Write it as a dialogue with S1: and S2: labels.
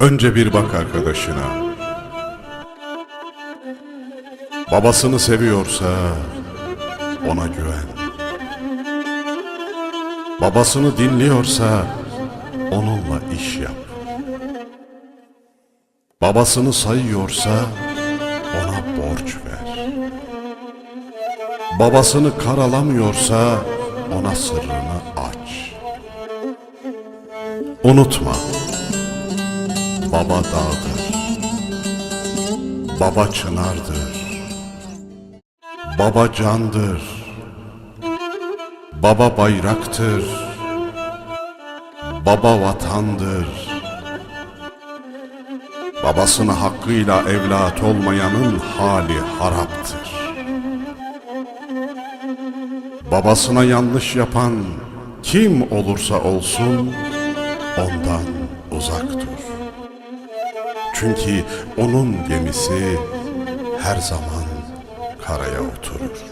S1: Önce bir bak arkadaşına. Babasını seviyorsa ona güven. Babasını dinliyorsa onunla iş yap. Babasını sayıyorsa ona borç ver. Babasını karalamıyorsa ona sırrını aç. Unutma. Baba dağdır. Baba çınardır. Baba candır. Baba bayraktır. Baba vatandır. Babasına hakkıyla evlat olmayanın hali haraptır. Babasına yanlış yapan kim olursa olsun ondan uzak dur. Çünkü onun gemisi her zaman karaya oturur.